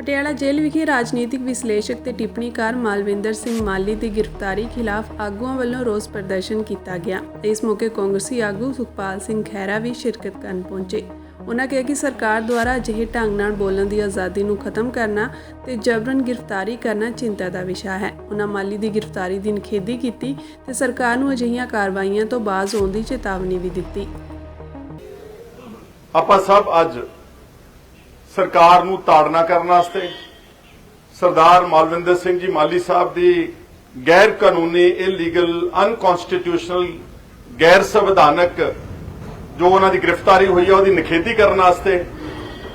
ਪਟਿਆਲਾ ਜੇਲ੍ਹ ਵਿਖੇ ਰਾਜਨੀਤਿਕ ਵਿਸ਼ਲੇਸ਼ਕ ਤੇ ਟਿੱਪਣੀਕਾਰ ਮਾਲਵਿੰਦਰ ਸਿੰਘ ਮਾਲੀ ਦੀ ਗ੍ਰਿਫਤਾਰੀ ਖਿਲਾਫ ਆਗੂਆਂ ਵੱਲੋਂ ਰੋਸ ਪ੍ਰਦਰਸ਼ਨ ਕੀਤਾ ਗਿਆ। ਇਸ ਮੌਕੇ ਕਾਂਗਰਸੀ ਆਗੂ ਸੁਖਪਾਲ ਸਿੰਘ ਖਹਿਰਾ ਵੀ ਸ਼ਿਰਕਤ ਕਰਨ ਪਹੁੰਚੇ। ਉਨ੍ਹਾਂ ਕਿਹਾ ਕਿ ਸਰਕਾਰ ਦੁਆਰਾ ਅਜਿਹੇ ਢੰਗ ਨਾਲ ਬੋਲਣ ਦੀ ਆਜ਼ਾਦੀ ਨੂੰ ਖਤਮ ਕਰਨਾ ਤੇ ਜਬਰਨ ਗ੍ਰਿਫਤਾਰੀ ਕਰਨਾ ਚਿੰਤਾ ਦਾ ਵਿਸ਼ਾ ਹੈ। ਉਨ੍ਹਾਂ ਮਾਲੀ ਦੀ ਗ੍ਰਿਫਤਾਰੀ ਦੀ ਨਿਖੇਧੀ ਕੀਤੀ ਤੇ ਸਰਕਾਰ ਨੂੰ ਅਜਿਹੀਆਂ ਕਾਰਵਾਈਆਂ ਤੋਂ ਬਾਜ਼ ਆਉਣ ਦੀ ਚੇਤਾਵਨੀ ਵੀ ਦਿੱਤੀ। ਆਪਾਂ ਸਭ ਅੱਜ ਸਰਕਾਰ ਨੂੰ ਤਾੜਨਾ ਕਰਨ ਵਾਸਤੇ ਸਰਦਾਰ ਮਾਲਵਿੰਦਰ ਸਿੰਘ ਜੀ ਮਾਲੀ ਸਾਹਿਬ ਦੀ ਗੈਰ ਕਾਨੂੰਨੀ ਇਲੀਗਲ ਅਨਕਨਸਟੀਟਿਊਸ਼ਨਲ ਗੈਰ ਸੰਵਿਧਾਨਕ ਜੋ ਉਹਨਾਂ ਦੀ ਗ੍ਰਿਫਤਾਰੀ ਹੋਈ ਹੈ ਉਹਦੀ ਨਿਖੇਧੀ ਕਰਨ ਵਾਸਤੇ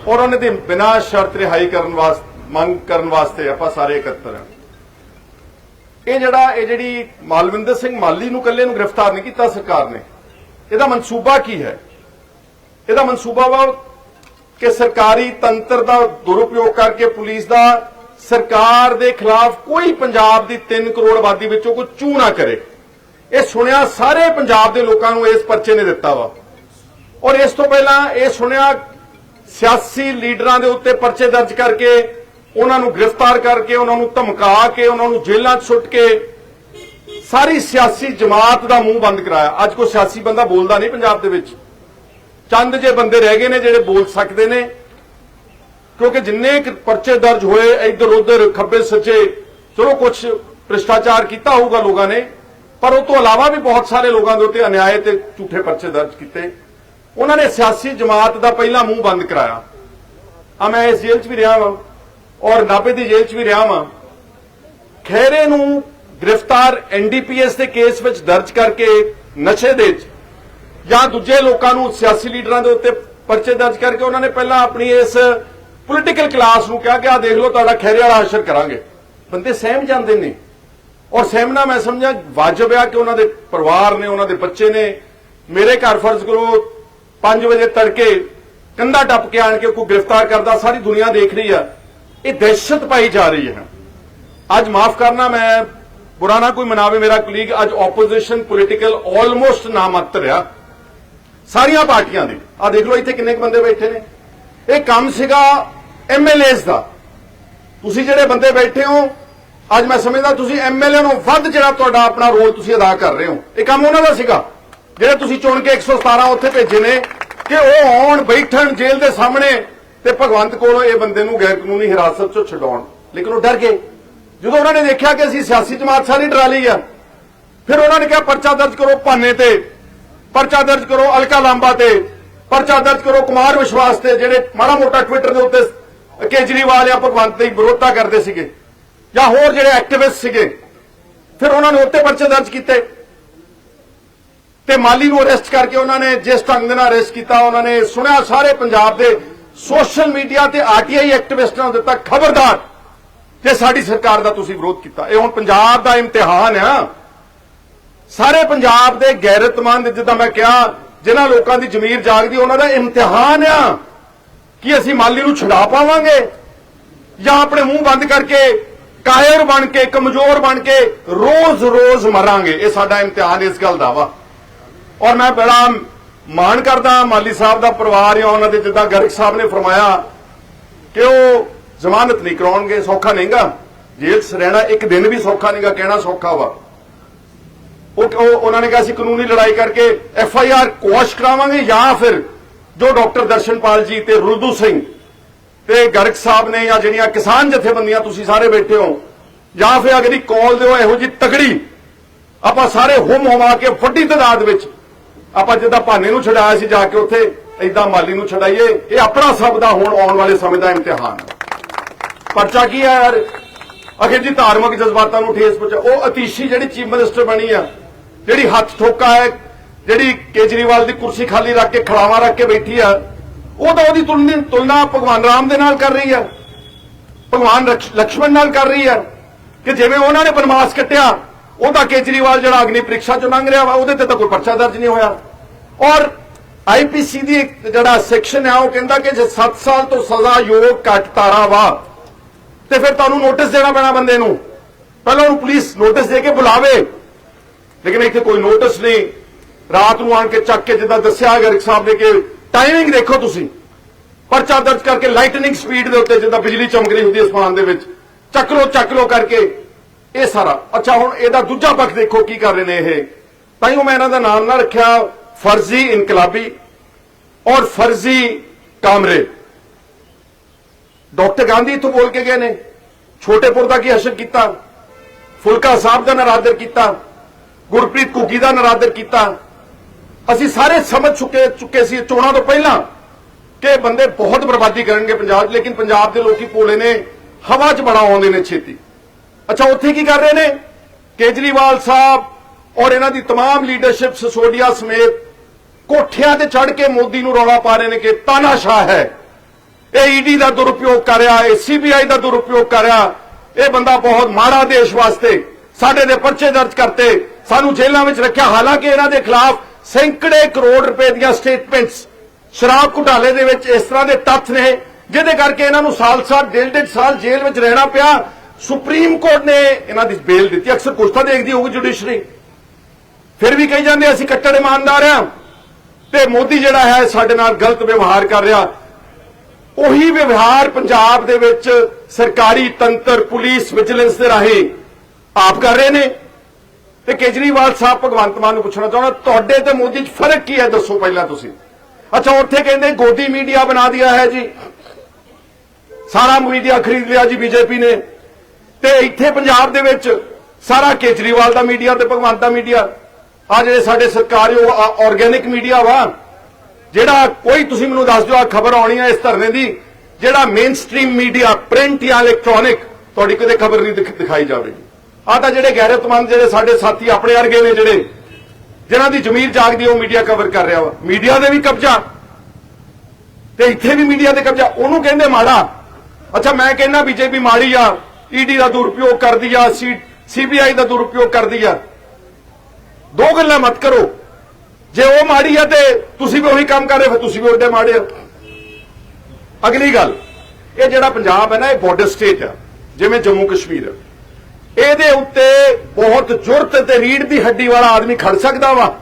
ਔਰ ਉਹਨਾਂ ਦੀ ਬਿਨਾਂ ਸ਼ਰਤ ਰਿਹਾਈ ਕਰਨ ਵਾਸਤੇ ਮੰਗ ਕਰਨ ਵਾਸਤੇ ਆਪਾਂ ਸਾਰੇ ਇਕੱਤਰ ਹਾਂ ਇਹ ਜਿਹੜਾ, ਇਹ ਜਿਹੜੀ ਮਾਲਵਿੰਦਰ ਸਿੰਘ ਮਾਲੀ ਨੂੰ ਇਕੱਲੇ ਨੂੰ ਗ੍ਰਿਫਤਾਰ ਨਹੀਂ ਕੀਤਾ ਸਰਕਾਰ ਨੇ, ਇਹਦਾ ਮਨਸੂਬਾ ਕੀ ਹੈ? ਇਹਦਾ ਮਨਸੂਬਾ ਵਾ ਕਿ ਸਰਕਾਰੀ ਤੰਤਰ ਦਾ ਦੁਰਉਪਯੋਗ ਕਰਕੇ ਪੁਲਿਸ ਦਾ ਸਰਕਾਰ ਦੇ ਖਿਲਾਫ ਕੋਈ ਪੰਜਾਬ ਦੀ 3 ਕਰੋੜ ਆਬਾਦੀ ਵਿੱਚੋਂ ਕੋਈ ਚੂ ਨਾ ਕਰੇ। ਇਹ ਸੁਣਿਆ ਸਾਰੇ ਪੰਜਾਬ ਦੇ ਲੋਕਾਂ ਨੂੰ ਇਸ ਪਰਚੇ ਨੇ ਦਿੱਤਾ ਵਾ। ਔਰ ਇਸ ਤੋਂ ਪਹਿਲਾਂ ਇਹ ਸੁਣਿਆ ਸਿਆਸੀ ਲੀਡਰਾਂ ਦੇ ਉੱਤੇ ਪਰਚੇ ਦਰਜ ਕਰਕੇ, ਉਹਨਾਂ ਨੂੰ ਗ੍ਰਿਫਤਾਰ ਕਰਕੇ, ਉਹਨਾਂ ਨੂੰ ਧਮਕਾ ਕੇ, ਉਹਨਾਂ ਨੂੰ ਜੇਲ੍ਹਾਂ 'ਚ ਸੁੱਟ ਕੇ ਸਾਰੀ ਸਿਆਸੀ ਜਮਾਤ ਦਾ ਮੂੰਹ ਬੰਦ ਕਰਾਇਆ। ਅੱਜ ਕੋਈ ਸਿਆਸੀ ਬੰਦਾ ਬੋਲਦਾ ਨਹੀਂ ਪੰਜਾਬ ਦੇ ਵਿੱਚ। ਚੰਦ ਜੇ ਬੰਦੇ ਰਹਿ ਗਏ ਨੇ ਜਿਹੜੇ ਬੋਲ ਸਕਦੇ ਨੇ, ਕਿਉਂਕਿ ਜਿੰਨੇ ਪਰਚੇ ਦਰਜ ਹੋਏ ਇੱਧਰ ਉੱਧਰ, ਖੱਬੇ ਸੱਜੇ, ਚਲੋ ਕੁਝ ਭ੍ਰਿਸ਼ਟਾਚਾਰ ਕੀਤਾ ਹੋਊਗਾ ਲੋਕਾਂ ਨੇ, ਪਰ ਉਹ ਤੋਂ ਇਲਾਵਾ ਵੀ ਬਹੁਤ ਸਾਰੇ ਲੋਕਾਂ ਦੇ ਉੱਤੇ ਅਨਿਆਏ ਤੇ ਝੂਠੇ ਪਰਚੇ ਦਰਜ ਕੀਤੇ। ਉਹਨਾਂ ਨੇ ਸਿਆਸੀ ਜਮਾਤ ਦਾ ਪਹਿਲਾ ਮੂੰਹ ਬੰਦ ਕਰਾਇਆ। ਆ ਮੈਂ ਇਸ ਜੇਲ੍ਹ 'ਚ ਵੀ ਰਿਹਾ ਵਾਂ, ਔਰ ਨਾਭੇ ਦੀ ਜੇਲ੍ਹ 'ਚ ਵੀ ਰਿਹਾ ਵਾਂ। ਖੈਰੇ ਨੂੰ ਗ੍ਰਿਫਤਾਰ ਐਨਡੀਪੀਐਸ ਦੇ ਕੇਸ ਵਿੱਚ ਦਰਜ ਕਰਕੇ ਨਸ਼ੇ ਦੇ ਜਾਂ ਦੂਜੇ ਲੋਕਾਂ ਨੂੰ ਸਿਆਸੀ ਲੀਡਰਾਂ ਦੇ ਉੱਤੇ ਪਰਚੇ ਦਰਜ ਕਰਕੇ ਉਹਨਾਂ ਨੇ ਪਹਿਲਾਂ ਆਪਣੀ ਇਸ ਪੋਲੀਟੀਕਲ ਕਲਾਸ ਨੂੰ ਕਿਹਾ ਕਿ ਆ ਦੇਖ ਲਓ, ਤੁਹਾਡਾ ਖੈਰੇ ਵਾਲਾ ਅਸਰ ਕਰਾਂਗੇ। ਬੰਦੇ ਸਹਿਮ ਜਾਂਦੇ ਨੇ। ਔਰ ਸਹਿਮਣਾ ਮੈਂ ਸਮਝਾਂ ਵਾਜਬ ਆ ਕਿ ਉਹਨਾਂ ਦੇ ਪਰਿਵਾਰ ਨੇ, ਉਹਨਾਂ ਦੇ ਬੱਚੇ ਨੇ ਮੇਰੇ ਘਰ ਫਰਜ਼ ਕਰੋ 5 ਵਜੇ ਤੜਕੇ ਕੰਧਾ ਟੱਪ ਕੇ ਆਣ ਕੇ ਕੋਈ ਗ੍ਰਿਫਤਾਰ ਕਰਦਾ, ਸਾਰੀ ਦੁਨੀਆ ਦੇਖ ਰਹੀ ਆ। ਇਹ ਦਹਿਸ਼ਤ ਪਾਈ ਜਾ ਰਹੀ ਹੈ। ਅੱਜ ਮਾਫ ਕਰਨਾ, ਮੈਂ ਬੁਰਾ ਨਾ ਕੋਈ ਮਨਾਵੇ, ਮੇਰਾ ਕੁਲੀਗ ਅੱਜ ਆਪੋਜੀਸ਼ਨ ਪੋਲੀਟੀਕਲ ਆਲਮੋਸਟ ਨਾਮਾਤਰ ਆ। ਸਾਰੀਆਂ ਪਾਰਟੀਆਂ ਦੇ। ਆ ਦੇਖ ਲਓ ਇੱਥੇ ਕਿੰਨੇ ਕੁ ਬੰਦੇ ਬੈਠੇ ਨੇ। ਇਹ ਕੰਮ ਸੀਗਾ ਐਮਐਲਏਸ ਦਾ। ਤੁਸੀਂ ਜਿਹੜੇ ਬੰਦੇ ਬੈਠੇ ਹੋ, ਅੱਜ ਮੈਂ ਸਮਝਦਾ ਤੁਸੀਂ ਐਮਐਲਏ ਨੂੰ ਵੱਧ ਜਿਹੜਾ ਤੁਹਾਡਾ ਆਪਣਾ ਰੋਲ ਤੁਸੀਂ ਅਦਾ ਕਰ ਰਹੇ ਹੋ। ਇਹ ਕੰਮ ਉਹਨਾਂ ਦਾ ਸੀਗਾ। ਜਿਹੜੇ ਤੁਸੀਂ ਚੁਣ ਕੇ 117 ਉੱਥੇ ਭੇਜੇ ਨੇ ਕਿ ਉਹ ਆਉਣ, ਬੈਠਣ ਜੇਲ੍ਹ ਦੇ ਸਾਹਮਣੇ ਤੇ ਭਗਵੰਤ ਕੋਲੋਂ ਇਹ ਬੰਦੇ ਨੂੰ ਗੈਰ ਕਾਨੂੰਨੀ ਹਿਰਾਸਤ 'ਚੋਂ ਛਡਾਉਣ। ਲੇਕਿਨ ਉਹ ਡਰ ਗਏ। ਜਦੋਂ ਉਹਨਾਂ ਨੇ ਦੇਖਿਆ ਕਿ ਅਸੀਂ ਸਿਆਸੀ ਜਮਾਤ ਸਾਰੀ ਡਰਾ ਲਈ ਆ, ਫਿਰ ਉਹਨਾਂ ਨੇ ਕਿਹਾ ਪਰਚਾ ਦਰਜ ਕਰੋ ਭਾਨੇ ਤੇ। ਪਰਚਾ ਦਰਜ ਕਰੋ ਅਲਕਾ ਲਾਂਬਾ ਤੇ। ਪਰਚਾ ਦਰਜ ਕਰੋ ਕੁਮਾਰ ਵਿਸ਼ਵਾਸ ਤੇ, ਜਿਹੜੇ ਮਾੜਾ ਮੋਟਾ ਟਵਿੱਟਰ ਦੇ ਉੱਤੇ ਕੇਜਰੀਵਾਲ ਜਾਂ ਭਗਵੰਤ ਦੀ ਵਿਰੋਧਤਾ ਕਰਦੇ ਸੀਗੇ, ਜਾਂ ਹੋਰ ਜਿਹੜੇ ਐਕਟਿਵਿਸਟ ਸੀਗੇ, ਫਿਰ ਉਹਨਾਂ ਨੇ ਉੱਤੇ ਪਰਚੇ ਦਰਜ ਕੀਤੇ। ਤੇ ਮਾਲੀ ਨੂੰ ਅਰੈਸਟ ਕਰਕੇ ਉਹਨਾਂ ਨੇ ਜਿਸ ਢੰਗ ਦੇ ਨਾਲ ਅਰੈਸਟ ਕੀਤਾ, ਉਹਨਾਂ ਨੇ ਸੁਣਿਆ ਸਾਰੇ ਪੰਜਾਬ ਦੇ ਸੋਸ਼ਲ ਮੀਡੀਆ ਤੇ ਆਰਟੀਆਈ ਐਕਟਿਵਿਸਟਾਂ ਨੂੰ ਦਿੱਤਾ ਖਬਰਦਾਰ। ਜੇ ਸਾਡੀ ਸਰਕਾਰ ਦਾ ਤੁਸੀਂ ਵਿਰੋਧ ਕੀਤਾ, ਇਹ ਹੁਣ ਪੰਜਾਬ ਦਾ ਇਮਤਿਹਾਨ ਆ। ਸਾਰੇ ਪੰਜਾਬ ਦੇ ਗੈਰਤਮੰਦ ਜਿੱਦਾਂ ਮੈਂ ਕਿਹਾ, ਜਿਨ੍ਹਾਂ ਲੋਕਾਂ ਦੀ ਜ਼ਮੀਰ ਜਾਗਦੀ, ਉਹਨਾਂ ਦਾ ਇਮਤਿਹਾਨ ਆ ਕਿ ਅਸੀਂ ਮਾਲੀ ਨੂੰ ਛੁਡਾ ਪਾਵਾਂਗੇ ਜਾਂ ਆਪਣੇ ਮੂੰਹ ਬੰਦ ਕਰਕੇ, ਕਾਇਰ ਬਣ ਕੇ, ਕਮਜ਼ੋਰ ਬਣ ਕੇ, ਰੋਜ਼-ਰੋਜ਼ ਮਰਾਂਗੇ। ਇਹ ਸਾਡਾ ਇਮਤਿਹਾਨ ਇਸ ਗੱਲ ਦਾ ਵਾ। ਔਰ ਮੈਂ ਬੜਾ ਮਾਣ ਕਰਦਾ ਮਾਲੀ ਸਾਹਿਬ ਦਾ ਪਰਿਵਾਰ ਜਾਂ ਉਹਨਾਂ ਦੇ, ਜਿੱਦਾਂ ਗਰਗ ਸਾਹਿਬ ਨੇ ਫਰਮਾਇਆ ਕਿ ਉਹ ਜ਼ਮਾਨਤ ਨਹੀਂ ਕਰਾਉਣਗੇ, ਸੌਖਾ ਨਹੀਂਗਾ। ਜੇਲ੍ਹ 'ਚ ਰਹਿਣਾ ਇੱਕ ਦਿਨ ਵੀ ਸੌਖਾ ਨਹੀਂਗਾ, ਕਹਿਣਾ ਸੌਖਾ ਵਾ। ਉਹ ਉਹਨਾਂ ਨੇ ਕਿਹਾ ਸੀ ਕਾਨੂੰਨੀ ਲੜਾਈ ਕਰਕੇ ਐਫ ਆਈ ਆਰ ਕੋਸ਼ ਕਰਾਵਾਂਗੇ ਜਾਂ ਫਿਰ ਜੋ ਡਾਕਟਰ ਦਰਸ਼ਨਪਾਲ ਜੀ ਤੇ ਰੁਲਦੂ ਸਿੰਘ ਤੇ ਗਰਗ ਸਾਹਿਬ ਨੇ ਜਾਂ ਜਿਹੜੀਆਂ ਕਿਸਾਨ ਜਥੇਬੰਦੀਆਂ ਤੁਸੀਂ ਸਾਰੇ ਬੈਠੇ ਹੋ, ਜਾਂ ਫਿਰ ਅਗਲੀ ਕਾਲ ਦਿਓ ਇਹੋ ਜੀ ਤਗੜੀ, ਆਪਾਂ ਸਾਰੇ ਹੁਮ ਹੁਮਾ ਕੇ ਵੱਡੀ ਤਾਦਾਦ ਵਿੱਚ ਆਪਾਂ ਜਿੱਦਾਂ ਭਾਨੇ ਨੂੰ ਛਡਾਇਆ ਸੀ ਜਾ ਕੇ ਉੱਥੇ ਐਦਾਂ ਮਾਲੀ ਨੂੰ ਛਡਾਈਏ, ਇਹ ਆਪਣਾ ਸਭ ਦਾ ਹੁਣ ਆਉਣ ਵਾਲੇ ਸਮੇਂ ਦਾ ਇਮਤਿਹਾਨ ਹੈ। ਪਰਚਾ ਕੀ ਹੈ ਯਾਰ? ਅਖਿਰ ਜੀ ਧਾਰਮਿਕ ਜਜ਼ਬਾਤਾਂ ਨੂੰ ਠੇਸ ਪਹੁੰਚਾ ਉਹ ਅਤੀਸ਼ੀ ਜਿਹੜੀ ਚੀਫ ਮਿਨਿਸਟਰ ਬਣੀ ਆ ਜਿਹੜੀ ਹੱਥ ਠੋਕਾ ਹੈ, ਜਿਹੜੀ ਕੇਜਰੀਵਾਲ ਦੀ ਕੁਰਸੀ ਖਾਲੀ ਰੱਖ ਕੇ ਖੜਾਵਾ ਰੱਖ ਕੇ ਬੈਠੀ ਆ, ਉਹ ਤਾਂ ਉਹਦੀ ਤੁਲਨਾ ਤੁਲਨਾ ਭਗਵਾਨ ਰਾਮ ਦੇ ਨਾਲ ਕਰ ਰਹੀ ਆ। ਭਗਵਾਨ ਲਕਸ਼- ਲਕਸ਼ਮਣ ਨਾਲ ਕਰ ਰਹੀ ਆ ਕਿ ਜਿਵੇਂ ਉਹਨਾਂ ਨੇ ਬਨਵਾਸ ਕੱਟਿਆ, ਉਹ ਤਾਂ ਕੇਜਰੀਵਾਲ ਜਿਹੜਾ ਅਗਨੀ ਪ੍ਰੀਖਿਆ ਚੋਂ ਲੰਘ ਰਿਹਾ ਵਾ, ਉਹਦੇ ਤੇ ਤਾਂ ਕੋਈ ਪਰਚਾ ਦਰਜ ਨਹੀਂ ਹੋਇਆ। ਔਰ ਆਈਪੀਸੀ ਦੀ ਜਿਹੜਾ ਸੈਕਸ਼ਨ ਹੈ ਉਹ ਕਹਿੰਦਾ ਕਿ ਜੇ 7 ਸਾਲ ਤੋਂ ਸਜ਼ਾ ਯੋਗ ਘੱਟ ਤਾਰਾ ਵਾ, ਤੇ ਫਿਰ ਤੁਹਾਨੂੰ ਨੋਟਿਸ ਦੇਣਾ ਪੈਣਾ ਬੰਦੇ ਨੂੰ। ਪਹਿਲਾਂ ਉਹਨੂੰ ਪੁਲਿਸ ਨੋਟਿਸ ਦੇ ਕੇ ਬੁਲਾਵੇ। ਲੇਕਿਨ ਇੱਥੇ ਕੋਈ ਨੋਟਿਸ ਨਹੀਂ। ਰਾਤ ਨੂੰ ਆਣ ਕੇ ਚੱਕ ਕੇ ਜਿੱਦਾਂ ਦੱਸਿਆ ਗਰਗ ਸਾਹਿਬ ਨੇ ਕਿ ਟਾਈਮਿੰਗ ਦੇਖੋ ਤੁਸੀਂ। ਪਰਚਾ ਦਰਜ ਕਰਕੇ ਲਾਈਟਨਿੰਗ ਸਪੀਡ ਦੇ ਉੱਤੇ ਜਿੱਦਾਂ ਬਿਜਲੀ ਚਮਕ ਰਹੀ ਹੁੰਦੀ ਅਸਮਾਨ ਦੇ ਵਿੱਚ। ਚੱਕ ਲੋ ਚੱਕ ਲੋ ਕਰਕੇ ਇਹ ਸਾਰਾ। ਅੱਛਾ, ਹੁਣ ਇਹਦਾ ਦੂਜਾ ਪੱਖ ਦੇਖੋ ਕੀ ਕਰ ਰਹੇ ਨੇ ਇਹ। ਤਾਂ ਹੀ ਮੈਂ ਇਹਨਾਂ ਦਾ ਨਾਮ ਨਾ ਰੱਖਿਆ। ਫਰਜ਼ੀ ਇਨਕਲਾਬੀ ਔਰ ਫਰਜ਼ੀ ਕਾਮਰੇ। ਡਾਕਟਰ ਗਾਂਧੀ ਇੱਥੋਂ ਬੋਲ ਕੇ ਗਏ ਨੇ। ਛੋਟੇਪੁਰ ਦਾ ਕੀ ਹਸ਼ਰ ਕੀਤਾ? ਫੁਲਕਾ ਸਾਹਿਬ ਦਾ ਨਰਾਦਰ ਕੀਤਾ। ਗੁਰਪ੍ਰੀਤ ਘੁੱਗੀ ਦਾ ਨਰਾਦਰ ਕੀਤਾ ਅਸੀਂ ਸਾਰੇ ਸਮਝ ਚੁੱਕੇ ਚੁੱਕੇ ਸੀ ਚੋਣਾਂ ਤੋਂ ਪਹਿਲਾਂ ਕਿ ਇਹ ਬੰਦੇ ਬਹੁਤ ਬਰਬਾਦੀ ਕਰਨਗੇ ਪੰਜਾਬ 'ਚ ਲੇਕਿਨ ਪੰਜਾਬ ਦੇ ਲੋਕੀ ਭੋਲੇ ਨੇ ਹਵਾ 'ਚ ਬੜਾ ਆਉਂਦੇ ਨੇ ਛੇਤੀ ਅੱਛਾ ਉੱਥੇ ਕੀ ਕਰ ਰਹੇ ਨੇ ਕੇਜਰੀਵਾਲ ਸਾਹਿਬ ਔਰ ਇਹਨਾਂ ਦੀ तमाम ਲੀਡਰਸ਼ਿਪ ਸਸੋਡੀਆ ਸਮੇਤ ਕੋਠਿਆਂ ਤੇ ਚੜ ਕੇ ਮੋਦੀ ਨੂੰ ਰੌਲਾ ਪਾ ਰਹੇ ਨੇ ਕਿ ਤਾਨਾਸ਼ਾਹ ਹੈ ਇਹ ਈਡੀ ਦਾ ਦੁਰਉਪਯੋਗ ਕਰ ਰਿਹਾ ਹੈ ਸੀਬੀਆਈ ਦਾ ਦੁਰਉਪਯੋਗ ਕਰ ਰਿਹਾ ਇਹ ਬੰਦਾ ਬਹੁਤ ਮਾੜਾ ਦੇਸ਼ ਵਾਸਤੇ ਸਾਡੇ ਦੇ ਪਰਚੇ ਦਰਜ ਕਰਤੇ ਸਾਨੂੰ ਜੇਲ੍ਹਾਂ ਵਿੱਚ ਰੱਖਿਆ। ਹਾਲਾਂਕਿ ਇਹਨਾਂ ਦੇ ਖਿਲਾਫ ਸੈਂਕੜੇ ਕਰੋੜ ਰੁਪਏ ਦੀਆਂ ਸਟੇਟਮੈਂਟਸ ਸ਼ਰਾਬ ਘੁਟਾਲੇ ਦੇ ਵਿੱਚ ਇਸ ਤਰ੍ਹਾਂ ਦੇ ਤੱਥ ਨੇ, ਜਿਹਦੇ ਕਰਕੇ ਇਹਨਾਂ ਨੂੰ ਸਾਲ ਸਾਲ ਡੇਢ ਡੇਢ ਸਾਲ ਜੇਲ੍ਹ ਵਿੱਚ ਰਹਿਣਾ ਪਿਆ। ਸੁਪਰੀਮ ਕੋਰਟ ਨੇ ਇਹਨਾਂ ਦੀ ਬੇਲ ਦਿੱਤੀ। ਅਕਸਰ ਕੁਛ ਤਾਂ ਦੇਖਦੀ ਹੋਊਗੀ ਜੁਡੀਸ਼ਰੀ ਫਿਰ ਵੀ ਕਹੀ ਜਾਂਦੇ, ਅਸੀਂ ਕੱਟੜ ਇਮਾਨਦਾਰ ਆ ਤੇ ਮੋਦੀ ਜਿਹੜਾ ਹੈ ਸਾਡੇ ਨਾਲ ਗਲਤ ਵਿਵਹਾਰ ਕਰ ਰਿਹਾ। ਉਹੀ ਵਿਵਹਾਰ ਪੰਜਾਬ ਦੇ ਵਿੱਚ ਸਰਕਾਰੀ ਤੰਤਰ, ਪੁਲਿਸ ਵਿਜੀਲੈਂਸ ਦੇ ਰਾਹੀਂ ਆਪ ਕਰ ਰਹੇ ਨੇ। ਤੇ ਕੇਜਰੀਵਾਲ ਸਾਹਿਬ ਭਗਵੰਤ ਮਾਨ ਨੂੰ ਪੁੱਛਣਾ ਚਾਹੁੰਦਾ, ਤੁਹਾਡੇ ਤੇ ਮੋਦੀ 'ਚ ਫ਼ਰਕ ਕੀ ਹੈ ਦੱਸੋ ਪਹਿਲਾਂ ਤੁਸੀਂ? ਅੱਛਾ, ਉੱਥੇ ਕਹਿੰਦੇ ਗੋਦੀ ਮੀਡੀਆ ਬਣਾ ਦਿਆ ਹੈ ਜੀ। ਸਾਰਾ ਮੀਡੀਆ ਖਰੀਦ ਲਿਆ ਜੀ ਬੀਜੇਪੀ ਨੇ। ਤੇ ਇੱਥੇ ਪੰਜਾਬ ਦੇ ਵਿੱਚ ਸਾਰਾ ਕੇਜਰੀਵਾਲ ਦਾ ਮੀਡੀਆ ਤੇ ਭਗਵੰਤ ਦਾ ਮੀਡੀਆ। ਆ ਜਿਹੜੇ ਸਾਡੇ ਸਰਕਾਰੀ ਆਰਗੈਨਿਕ ਮੀਡੀਆ ਵਾ। ਜਿਹੜਾ ਕੋਈ ਤੁਸੀਂ ਮੈਨੂੰ ਦੱਸ ਦਿਓ ਆ ਖਬਰ ਆਉਣੀ ਹੈ ਇਸ ਧਰਨੇ ਦੀ, ਜਿਹੜਾ ਮੇਨ ਸਟ੍ਰੀਮ ਮੀਡੀਆ ਪ੍ਰਿੰਟ ਜਾਂ ਇਲੈਕਟ੍ਰੋਨਿਕ ਤੁਹਾਡੀ ਕਦੇ ਖਬਰ ਨਹੀਂ ਦਿਖ- ਦਿਖਾਈ ਜਾਵੇਗੀ। ਆ ਤਾਂ ਜਿਹੜੇ ਗੈਰਤਮੰਦ, ਜਿਹੜੇ ਸਾਡੇ ਸਾਥੀ ਆਪਣੇ ਵਰਗੇ ਨੇ ਜਿਹੜੇ, ਜਿਨ੍ਹਾਂ ਦੀ ਜ਼ਮੀਰ ਜਾਗਦੀ ਉਹ ਮੀਡੀਆ ਕਵਰ ਕਰ ਰਿਹਾ ਵਾ। ਮੀਡੀਆ ਦੇ ਵੀ ਕਬਜ਼ਾ ਤੇ ਇੱਥੇ ਵੀ ਮੀਡੀਆ ਦੇ ਕਬਜ਼ਾ। ਉਹਨੂੰ ਕਹਿੰਦੇ ਮਾੜਾ। ਅੱਛਾ, ਮੈਂ ਕਹਿੰਦਾ ਬੀਜੇਪੀ ਮਾੜੀ ਆ ਈਡੀ ਦਾ ਦੁਰਉਪਯੋਗ ਕਰਦੀ ਆ ਸੀਬੀਆਈ ਦਾ ਦੁਰਉਪਯੋਗ ਕਰਦੀ ਆ। ਦੋ ਗੱਲਾਂ ਮਤ ਕਰੋ। ਜੇ ਉਹ ਮਾੜੀ ਆ ਤੇ ਤੁਸੀਂ ਵੀ ਉਹੀ ਕੰਮ ਕਰ ਰਹੇ ਹੋ, ਫਿਰ ਤੁਸੀਂ ਵੀ ਉਹਦੇ ਮਾੜੇ ਹੋ। ਅਗਲੀ ਗੱਲ, ਇਹ ਜਿਹੜਾ ਪੰਜਾਬ ਹੈ ਨਾ, ਇਹ ਬਾਰਡਰ ਸਟੇਟ ਆ, ਜਿਵੇਂ ਜੰਮੂ ਕਸ਼ਮੀਰ ਆ ਇਹਦੇ ਉੱਤੇ ਬਹੁਤ ਜੁਰਤ ਤੇ ਰੀੜ ਦੀ ਹੱਡੀ ਵਾਲਾ ਆਦਮੀ ਖੜ ਸਕਦਾ ਵਾ।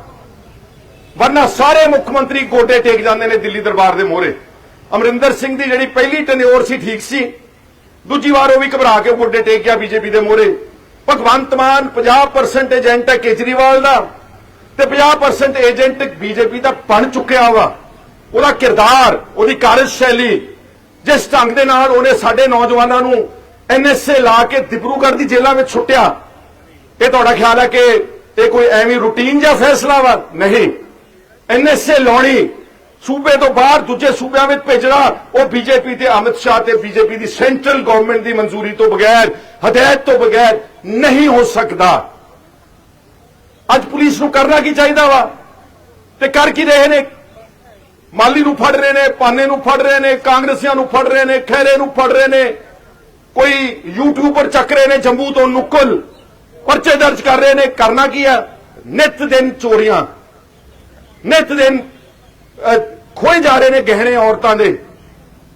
ਵਰਨਾ ਸਾਰੇ ਮੁੱਖ ਮੰਤਰੀ ਗੋਡੇ ਟੇਕ ਜਾਂਦੇ ਨੇ ਦਿੱਲੀ ਦਰਬਾਰ ਦੇ ਮੋਹਰੇ। ਅਮਰਿੰਦਰ ਸਿੰਘ ਦੀ ਜਿਹੜੀ ਪਹਿਲੀ ਟਨਿਓਰ ਸੀ ਠੀਕ ਸੀ। ਦੂਜੀ ਵਾਰ ਉਹ ਵੀ ਘਬਰਾ ਕੇ ਗੋਡੇ ਟੇਕ ਗਿਆ ਬੀਜੇਪੀ ਦੇ ਮੋਹਰੇ। ਭਗਵੰਤ ਮਾਨ 50% ਏਜੰਟ ਹੈ ਕੇਜਰੀਵਾਲ ਦਾ ਤੇ 50% ਏਜੰਟ ਬੀਜੇਪੀ ਦਾ ਬਣ ਚੁੱਕਿਆ ਵਾ। ਉਹਦਾ ਕਿਰਦਾਰ, ਉਹਦੀ ਕਾਰਜਸ਼ੈਲੀ, ਜਿਸ ਢੰਗ ਦੇ ਨਾਲ ਉਹਨੇ ਸਾਡੇ ਨੌਜਵਾਨਾਂ ਨੂੰ ਐਨਐਸਏ ਲਾ ਕੇ ਦਿਬਰੂਗੜ੍ਹ ਦੀ ਜੇਲ੍ਹਾਂ ਵਿੱਚ ਛੁੱਟਿਆ ਇਹ ਤੁਹਾਡਾ ਖਿਆਲ ਹੈ ਕਿ ਇਹ ਕੋਈ ਐਵੇਂ ਰੂਟੀਨ ਜਾਂ ਫੈਸਲਾ ਵਾ? ਨਹੀਂ। ਐਨਐਸਏ ਲਾਉਣੀ, ਸੂਬੇ ਤੋਂ ਬਾਹਰ ਦੂਜੇ ਸੂਬਿਆਂ ਵਿੱਚ ਭੇਜਣਾ, ਉਹ ਬੀਜੇਪੀ ਤੇ ਅਮਿਤ ਸ਼ਾਹ ਤੇ ਬੀਜੇਪੀ ਦੀ ਸੈਂਟਰਲ ਗਵਰਨਮੈਂਟ ਦੀ ਮਨਜ਼ੂਰੀ ਤੋਂ ਬਗੈਰ, ਹਦਾਇਤ ਤੋਂ ਬਗੈਰ ਨਹੀਂ ਹੋ ਸਕਦਾ। ਅੱਜ ਪੁਲਿਸ ਨੂੰ ਕਰਨਾ ਕੀ ਚਾਹੀਦਾ ਵਾ? ਤੇ ਕਰ ਕੀ ਰਹੇ ਨੇ? ਮਾਲੀ ਨੂੰ ਫੜ ਰਹੇ ਨੇ, ਪਾਨੇ ਨੂੰ ਫੜ ਰਹੇ ਨੇ, ਕਾਂਗਰਸੀਆਂ ਨੂੰ ਫੜ ਰਹੇ ਨੇ, ਖਹਿਰੇ ਨੂੰ ਫੜ ਰਹੇ ਨੇ। ਕੋਈ ਯੂਟਿਊਬਰ ਚੱਕ ਰਹੇ ਨੇ, ਜੰਮੂ ਤੋਂ ਨੁਕਲ ਪਰਚੇ ਦਰਜ ਕਰ ਰਹੇ ਨੇ, ਕਰਨਾ ਕੀ ਆ? ਨਿਤ ਦਿਨ ਚੋਰੀਆਂ। ਨਿਤ ਦਿਨ ਖੋਏ ਜਾ ਰਹੇ ਨੇ ਗਹਿਣੇ ਔਰਤਾਂ ਦੇ।